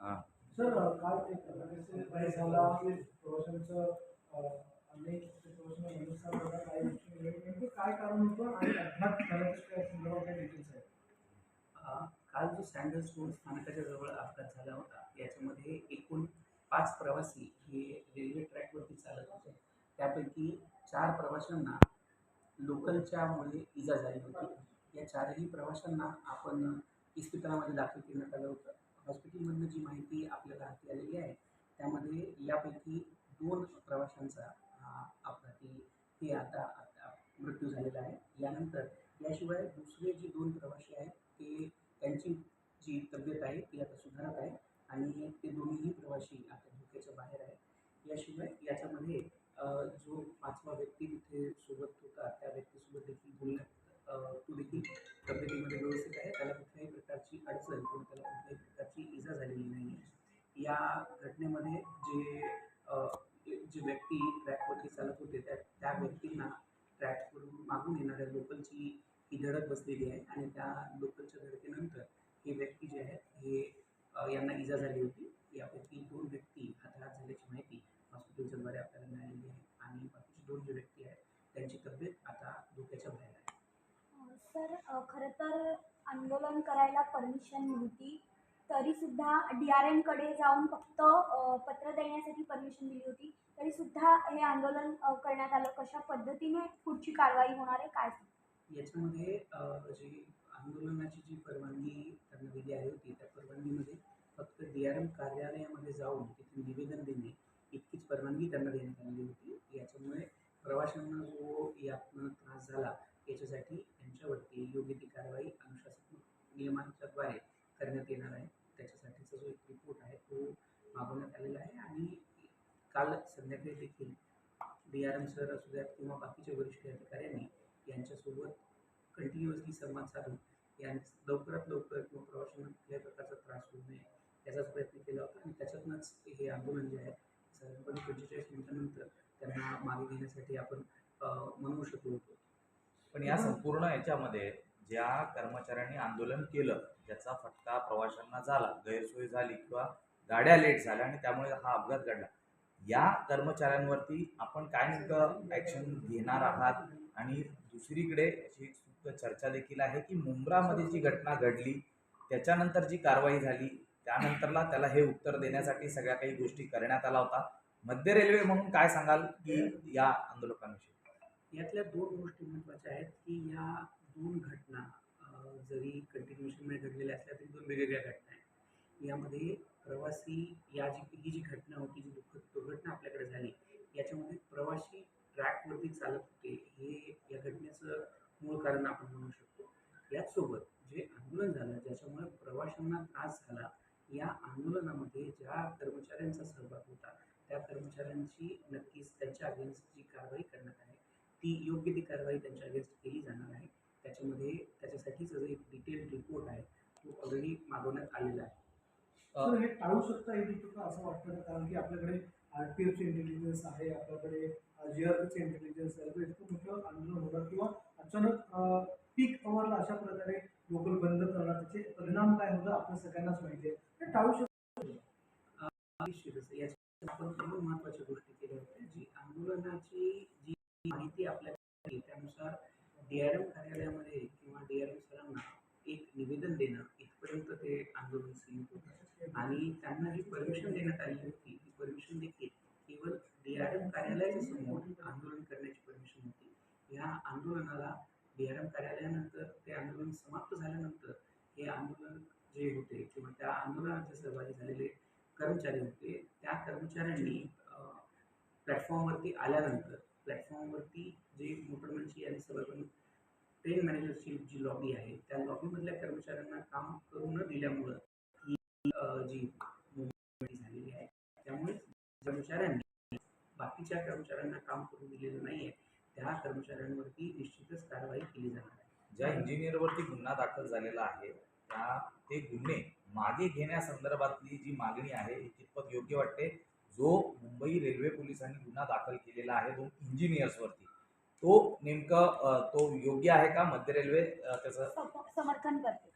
हा. सर काल एक प्रवासी झाला. प्रवाशांचं अं, अनेक प्रवाशांना मनस्ताप झाला काही गोष्टी घडल्या. नेमकं काय कारण होतं आणि अपघात झाल्याच्या काय संदर्भात काय डिटेल्स आहेत? अ, काल जो सँडल्स रोड स्थानकाच्या जवळ अपघात झाला होता याच्यामध्ये एकूण पाच प्रवासी हे रेल्वे ट्रॅकवरती चालत होते. त्यापैकी चार प्रवाशांना लोकलच्यामुळे इजा झाली होती. या चारही प्रवाशांना आपण इस्पितळामध्ये दाखल करण्यात आलं होतं. हॉस्पिटलमधनं जी माहिती आपल्याला हाती आलेली आहे त्यामध्ये यापैकी दोन प्रवाशांचा हा अपघाती हे आता आता मृत्यू झालेला आहे. यानंतर याशिवाय दुसरे जे दोन प्रवासी आहेत ते त्यांची जी तब्येत आहे ती आता सुधारत आहे आणि ते दोन्हीही प्रवासी आता धोक्याच्या बाहेर आहे याशिवाय याच्यामध्ये जो पाचवा व्यक्ती तिथे सोबत होता त्या व्यक्तीसोबत देखील बोलण्यात तो देखील तब्येतीमध्ये व्यवस्थित आहे. त्याला कुठल्याही प्रकारची अडचण किंवा त्याला कुठल्याही प्रकारची इजा झालेली नाही आहे या घटनेमध्ये जे जे व्यक्ती ट्रॅकवरती चालत होते त्या त्या व्यक्तींना ट्रॅकवरून मागून येणाऱ्या लोकलची ही धडक बसलेली आहे आणि त्या लोकलच्या धडकेनंतर हे व्यक्ती जे आहेत हे यांना इजा झाली होती यापैकी दोन व्यक्ती हताहत झाल्याची माहिती हॉस्पिटलच्या द्वारे आपल्याला मिळालेली आहे आणि बाकीचे दोन जे व्यक्ती आहेत त्यांची तब्येत आता धोक्याच्या बाहेर आहे सर अ, खरं तर आंदोलन करायला परमिशन नव्हती. तरीसुद्धा डी आर एमकडे जाऊन फक्त पत्र देण्यासाठी परमिशन दिली होती. तरीसुद्धा हे आंदोलन करण्यात आलं. कशा पद्धतीने पुढची कारवाई होणार आहे काय याच्यामध्ये जी आंदोलनाची जी परवानगी त्यांना दिली आहे होती त्या परवानगीमध्ये फक्त डी आर एम कार्यालयामध्ये जाऊन तिथे निवेदन देणे इतकीच परवानगी त्यांना देण्यात आलेली होती. याच्यामुळे प्रवाशांना जो यातनं त्रास झाला याच्यासाठी त्यांच्यावरती योग्य ती कारवाई अनुशासनात्मक नियमांच्याद्वारे करण्यात येणार आहे. त्याच्यासाठीचा जो एक रिपोर्ट आहे तो मागवण्यात आलेला आहे. आणि काल संध्याकाळी देखील डी आर एम सर असू द्यात किंवा बाकीच्या वरिष्ठ अधिकाऱ्यांनी यांच्यासोबत कंटिन्युअसली संवाद साधून यां लवकरात लवकर किंवा प्रवाशांना कुठल्याही प्रकारचा त्रास होऊ नये याचाच प्रयत्न केला होता. आणि त्याच्यातूनच हे आंदोलन जे आहे साधारणपणे पंचेचाळीस मिनिटानंतर त्यांना मागे घेण्यासाठी आपण अ, मनवू शकलो होतो पण या याच्यामध्ये ज्या कर्मचाऱ्यांनी आंदोलन केलं ज्याचा फटका प्रवाशांना झाला गैरसोय झाली किंवा गाड्या लेट झाल्या आणि त्यामुळे हा अपघात घडला. या कर्मचाऱ्यांवरती आपण काय नेमकं ॲक्शन घेणार आहात? आणि दुसरीकडे अशी एक चर्चा देखील आहे की मुंब्रामध्ये जी घटना घडली त्याच्यानंतर जी कारवाई झाली त्यानंतरला त्याला हे उत्तर देण्यासाठी सगळ्या काही गोष्टी करण्यात आला होता. मध्य रेल्वे म्हणून काय सांगाल की या आंदोलकांविषयी? यातल्या दोन गोष्टी महत्त्वाच्या आहेत की या दोन घटना जरी कंटिन्युएशनमध्ये घडलेल्या असल्या तरी दोन वेगवेगळ्या घटना आहेत. यामध्ये प्रवासी या जी ही जी घटना होती जी दुःखद दुर्घटना आपल्याकडे झाली याच्यामध्ये प्रवासी ट्रॅकवरती चालत होते हे या घटनेचं मूळ कारण आपण म्हणू शकतो. याचसोबत जे आंदोलन झालं ज्याच्यामुळे प्रवाशांना त्रास झाला या आंदोलनामध्ये ज्या कर्मचाऱ्यांचा सहभाग होता त्या कर्मचाऱ्यांची नक्कीच त्यांच्या अगेन्स्ट जी कारवाई करण्यात आहे ती योग्य ती कारवाई त्यांच्या अगेन्स्ट केली जाणार आहे. त्याच्यामध्ये त्याच्यासाठीचा जो एक डिटेल रिपोर्ट आहे. तो ऑलरेडी मागवण्यात आलेला आहे. सर हे टाळू शकता हे देखील का असं वाटतं का? कारण की आपल्याकडे आर पी एफचे इंटेलिजन्स आहे आपल्याकडे जी आर पीचे इंटेलिजन्स आहे. तर इतकं मोठं आंदोलन होणार किंवा अचानक पीक अवरला अशा प्रकारे लोकल बंद करणार त्याचे परिणाम काय होतं आपल्या सगळ्यांनाच माहिती आहे. ते टाळू शकतो याच्या आपण दोन महत्त्वाच्या गोष्टी केल्या होत्या. जी आंदोलनाची माहिती आपल्याकडे त्यानुसार डी आर एम कार्यालयामध्ये किंवा डी आर एम सरांना एक निवेदन देणं इथपर्यंत ते आंदोलन सीमित होतं. आणि त्यांना जी परमिशन देण्यात आली होती ती परमिशन देखील केवळ डी आर एम कार्यालयाच्या समोर आंदोलन करण्याची परमिशन होती. या आंदोलनाला डी आर एम कार्यालयानंतर ते आंदोलन समाप्त झाल्यानंतर हे आंदोलन जे होते किंवा त्या आंदोलनात जे सहभागी झालेले कर्मचारी होते त्या कर्मचाऱ्यांनी प्लॅटफॉर्मवरती आल्यानंतर प्लॅटफॉर्मवरती जे मोटरमॅनची आणि सबर्बन ट्रेन मॅनेजरची जी लॉबी आहे त्या लॉबीमधल्या कर्मचाऱ्यांना काम करू न दिल्यामुळं ही जी मुवमेंट झालेली आहे त्यामुळे कर्मचाऱ्यांनी बाकीच्या कर्मचाऱ्यांना काम करू दिलेलं नाही आहे त्या कर्मचाऱ्यांवरती निश्चितच कारवाई केली जाणार आहे. ज्या इंजिनियरवरती गुन्हा दाखल झालेला आहे त्या ते गुन्हे मागे घेण्यासंदर्भातली जी मागणी आहे ही कितपत योग्य वाटते? जो मुंबई रेल्वे पोलिसांनी गुन्हा दाखल केलेला आहे दोन इंजिनियर्सवरती तो नेमकं तो योग्य आहे का? मध्य रेल्वे त्याचं समर्थन करते.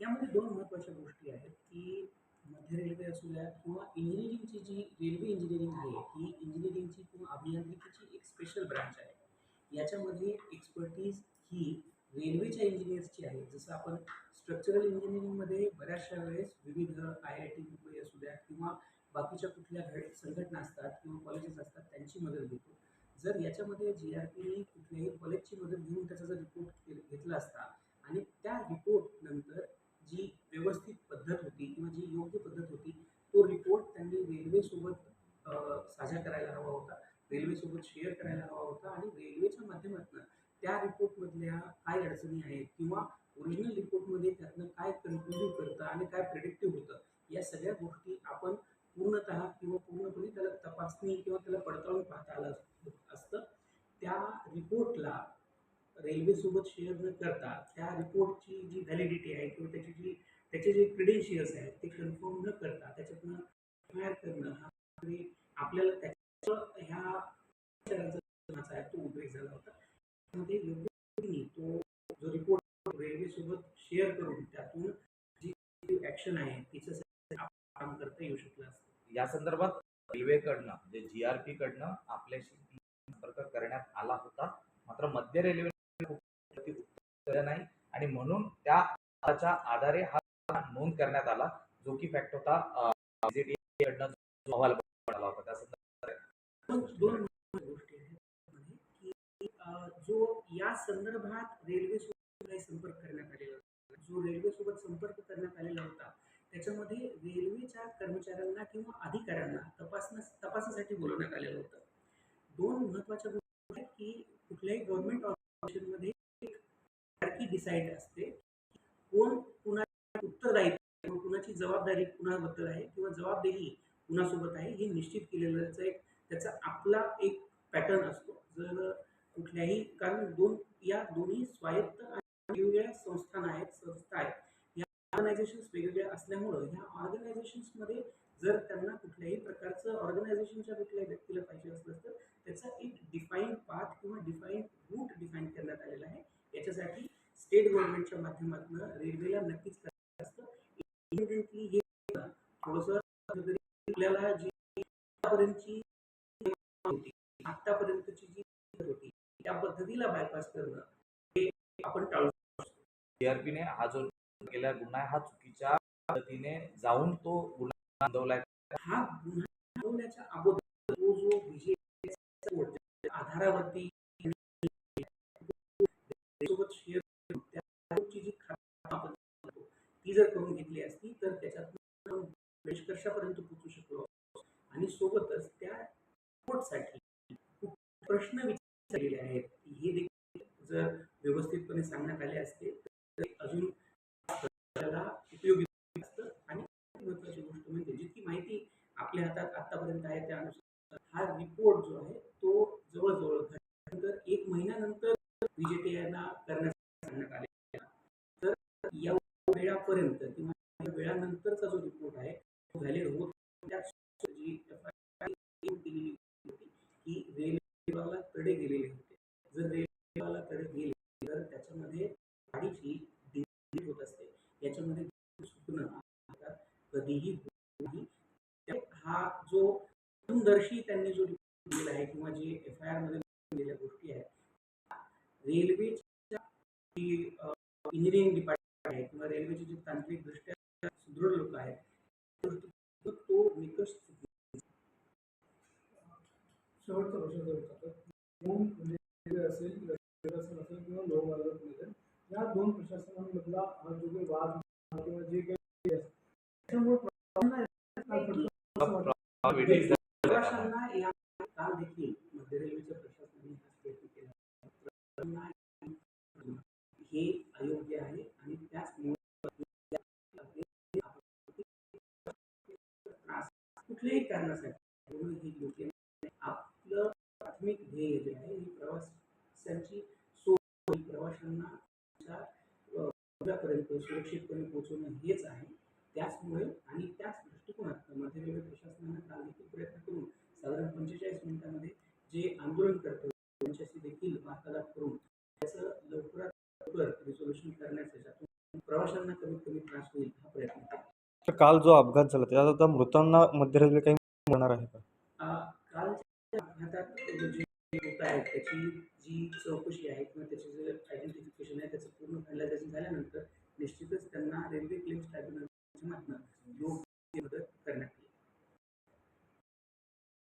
यामध्ये दोन महत्त्वाच्या गोष्टी आहेत की मध्य रेल्वे असू द्या किंवा इंजिनिअरिंगची जी रेल्वे इंजिनिअरिंग आहे ही इंजिनिअरिंगची किंवा अभियांत्रिकीची एक स्पेशल ब्रांच आहे. याच्यामध्ये एक्सपर्टीज ही रेल्वेच्या इंजिनियर्सची आहे. जसं आपण स्ट्रक्चरल इंजिनिअरिंगमध्ये बऱ्याचशा वेळेस विविध आय आय टी मुंबई असू द्या किंवा बाकीच्या कुठल्या घड संघटना असतात किंवा कॉलेजेस असतात त्यांची मदत घेतो. जर याच्यामध्ये जी आर पीने कुठल्याही कॉलेजची मदत घेऊन त्याचा जर रिपोर्ट घेतला असता आणि त्या रिपोर्ट नंतर पूर्णतः किंवा पूर्णपणे त्याला तपासणी किंवा त्याला पडताळून पाहता आलं असतं. त्या रिपोर्टला रेल्वेसोबत शेअर न करता त्या रिपोर्टची जी व्हॅलिडिटी आहे किंवा त्याची जी त्याचे जे क्रिडेन्शियल्स आहेत ते कन्फर्म न करता त्याच्यातनं फायर करणं हा आपल्याला त्याच्या ह्या विचारांचा आहे तो उद्रेक झाला होता. त्यामध्ये योग्य तो जो रिपोर्ट रेल्वेसोबत शेअर करून त्यातून जी ॲक्शन आहे तिचं काम करता येऊ शकलं या संदर्भात रेल्वेकडनं म्हणजे जी आर पी कडनं आपल्याशी संपर्क करण्यात आला होता. मात्र मध्य रेल्वे नाही आणि म्हणून त्या आधारे हा नोंद करण्यात आला जो की फॅक्ट होता कडनं जो अहवाल आला होता. त्या संदर्भात दोन गोष्टी जो या संदर्भात रेल्वेसोबत संपर्क करण्यात आलेला होता जो रेल्वेसोबत संपर्क करण्यात आलेला होता त्याच्यामध्ये रेल्वेच्या कर्मचाऱ्यांना किंवा अधिकाऱ्यांना तपासण्यास तपासासाठी बोलवण्यात आलेलं होतं. दोन महत्त्वाच्या गोष्टी आहेत की कुठल्याही गव्हर्नमेंट ऑर्गनायझेशनमध्ये एक डिसाईड असते कोण कुणा उत्तरदायित्व किंवा कुणाची जबाबदारी कुणाबद्दल आहे किंवा जबाबदेही कुणासोबत आहे हे निश्चित केलेलं एक त्याचा आपला एक पॅटर्न असतो. जर कुठल्याही कारण दोन या दोन्ही स्वायत्त आणि वेगवेगळ्या संस्थान आहेत संस्था आहेत ऑर्गनायझेशन्स वेगवेगळ्या असल्यामुळं ह्या ऑर्गनायझेशन्समध्ये जर त्यांना कुठल्याही प्रकारचं ऑर्गनायझेशनच्या कुठल्याही व्यक्तीला पाहिजे असलं तर त्याचा एक डिफाईन पाथ किंवा डिफाईन रूट डिफाईन करण्यात आलेला आहे. याच्यासाठी स्टेट गव्हर्नमेंटच्या माध्यमातून रेल्वेला नक्कीच करायचं असतं. हे थोडंसं आपल्याला जी आतापर्यंतची होती आतापर्यंतची जी होती त्या पद्धतीला बायपास करणं हे आपण टाळू जीआरपीने हा जो केलेला गुन्हा हा चुकीच्या पद्धतीने जाऊन तो गुन्हा नोंदवलाय. हा गुन्हा नोंदवण्याच्या अगोदर तो जो विजय आधारावरती सोबत शेअर जी ती जर करून घेतली असती तर त्याच्यात निष्कर्षापर्यंत पोहोचू शकलो आणि सोबतच त्या रिपोर्टसाठी प्रश्न विचारलेले आहेत हे देखील जर व्यवस्थितपणे सांगण्यात आले असते तर ते अजून आपल्याला उपयोगी असतं आणि महत्वाची गोष्ट म्हणजे जितकी माहिती आपल्या हातात आतापर्यंत आहे त्यानुसार हा रिपोर्ट जो आहे तो जवळजवळ घटनेनंतर एक महिन्यानंतर विजेत्यांना करण्यास सांगण्यात आले. तर या वेळापर्यंत किंवा वेळानंतरचा जो रिपोर्ट आहे तो व्हॅलिड होत त्याच जी FIR दिलेली होती की रेल्वेवाला तडे गेलेले होते. जर रेल्वेवाला तडे गेले तर त्याच्यामध्ये गाडीची डिलीट होत असते. याच्यामध्ये चुकणं कधीही हा जो दूरदर्शी त्यांनी जो रिपोर्ट दिलेला आहे किंवा जे एफ आय आरमध्ये दिलेल्या गोष्टी आहेत रेल्वेच्या जी इंजिनिअरिंग डिपार्टमेंट आहे किंवा रेल्वेचे जे तांत्रिकदृष्ट्या सुदृढ लोक आहेत त्या दृष्टीतून तो निकष चुकला. शेवटचा प्रश्न जो होता तर दोन म्हणजे रेल्वे असेल प्रशासन असेल किंवा लोकमार्ग असेल या दोन प्रशासनांमधला हा जो काही वाद किंवा जे काही असेल त्याच्यामुळे प्रवाशांना काय पडतं असं वाटतं? वेगळीच झाली. प्रवाशांना या काल देखील मध्य रेल्वेच्या प्रशासनाने हा स्टेटमेंट केला प्रवाशांना हे अयोग्य आहे आणि त्याचमुळे त्रास कुठल्याही कारणासाठी होणं हे योग्य नाही आपलं प्राथमिक ध्येय जे आहे ही प्रवाशांची सोय प्रवाशांना पर्यंत सुरक्षितपणे पोहोचवणं हेच आहे. त्याचमुळे आणि त्याच दृष्टिकोनात मध्य रेल्वे प्रशासनानं काल देखील प्रयत्न करून साधारण पंचेचाळीस मिनिटांमध्ये जे आंदोलन करतो त्यांच्याशी देखील वार्तालाप करून त्याचं लवकरात लवकर रिझोल्युशन करण्याचं ज्यातून प्रवाशांना कमीत कमी त्रास होईल हा प्रयत्न केला. काल जो अपघात झाला त्यात आता मृतांना मध्य रेल्वे काही होणार आहे का? कालच्या अपघातात होत आहेत त्याची जी चौकशी आहे किंवा त्याचे जे आयडेंटिफिकेशन आहे त्याचं पूर्ण फायनलायझेशन झाल्यानंतर